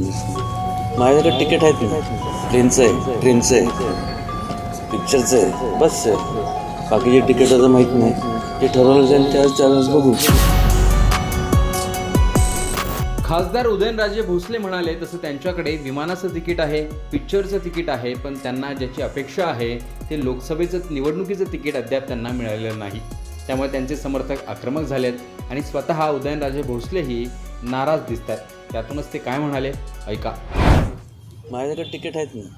माझ्याकडे तिकीट आहेत ना ट्रेनचं आहे ट्रेनचं आहे पिक्चरचं आहे बस आहे. बाकीचे तिकीटाचं माहीत नाही. ते ठरवलं जाईल त्याच त्यावेळेस बघू. खासदार उदयनराजे भोसले म्हणाले तसं त्यांच्याकडे विमानाचं तिकीट आहे पिक्चरचं तिकीट आहे पण त्यांना ज्याची अपेक्षा आहे ते लोकसभेचं निवडणुकीचं तिकीट अद्याप त्यांना मिळालेलं नाही. त्यामुळे त्यांचे समर्थक आक्रमक झालेत आणि स्वतः उदयनराजे भोसलेही नाराज दिसत आहेत त्यातूनच ते काय म्हणाले? ऐका. माझ्याकडे तिकीट आहेत ना.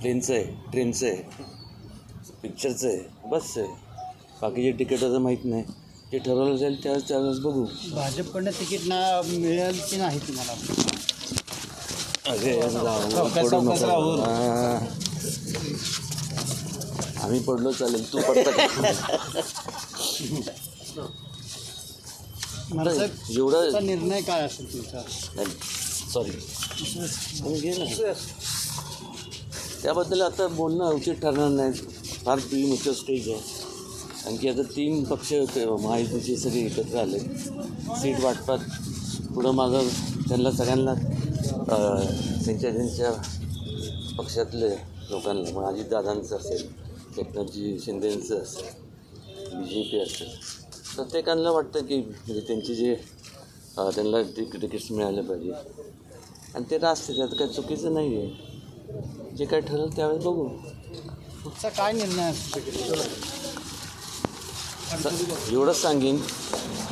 ट्रेनचं आहे ट्रेनचं आहे पिक्चरचं आहे बसचं आहे. बाकीचे तिकीटाचं माहीत नाही. ते ठरवलं जाईल त्यावेळेस त्यावेळेस बघू. भाजपकडनं तिकीट ना मिळेल की नाही तुम्हाला? अरे. आम्ही पडलो चालेल. तू पडता एवढं निर्णय काय असेल तुमचा? सॉरी त्याबद्दल आता बोलणं उचित ठरणार नाही. फार प्रीमेच्युअर स्टेज आहे. आणखी आता तीन पक्ष महायुतीचे सगळे एकत्र आले. सीट वाटपात पुढं मागं त्यांना सगळ्यांना त्यांच्या त्यांच्या पक्षातले लोकांना मग अजितदादांचं असेल एकनाथजी शिंदेंचं असेल बी जे पी असेल. प्रत्येकाला वाटतं की म्हणजे त्यांचे जे त्यांना तिक तिकीट्स मिळाले पाहिजे. आणि ते रास्त त्यात काही चुकीचं नाही आहे जे काय ठरेल त्यावेळेस बघू. पुढचा काय निर्णय एवढंच सांगेन.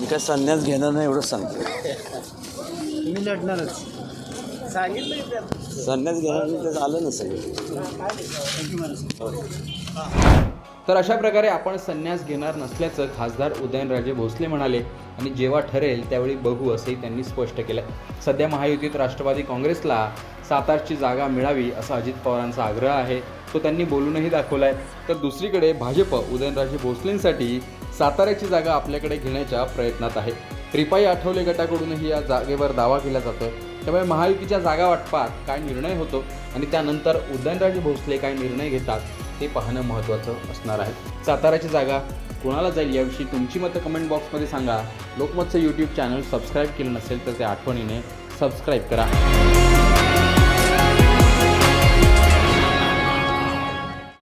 मी काय संन्यास घेणार नाही एवढंच सांगतो. मी लढणारच. सांगितलं संन्यास घेणार नाही तर आलं ना सगळं. तर अशा प्रकारे आपण संन्यास घेणार नसल्याचं खासदार उदयनराजे भोसले म्हणाले आणि जेव्हा ठरेल त्यावेळी बघू असंही त्यांनी स्पष्ट केलं. सध्या महायुतीत राष्ट्रवादी काँग्रेसला सातारची जागा मिळावी असा अजित पवारांचा आग्रह आहे तो त्यांनी बोलूनही दाखवला आहे तर दुसरीकडे भाजप उदयनराजे भोसलेंसाठी साताऱ्याची जागा आपल्याकडे घेण्याच्या प्रयत्नात आहे. रिपाई आठवले गटाकडूनही या जागेवर दावा केला जातो त्यामुळे महायुतीच्या जागा वाटपात काय निर्णय होतो आणि त्यानंतर उदयनराजे भोसले काय निर्णय घेतात? ते पाहणं महत्त्वाचं असणार आहे. साताऱ्याची जागा कोणाला जाईल याविषयी तुमची मतं कमेंट बॉक्समध्ये सांगा. लोकमतचं यूट्यूब चॅनल सबस्क्राईब केलं नसेल तर ते आठवणीने सबस्क्राईब करा.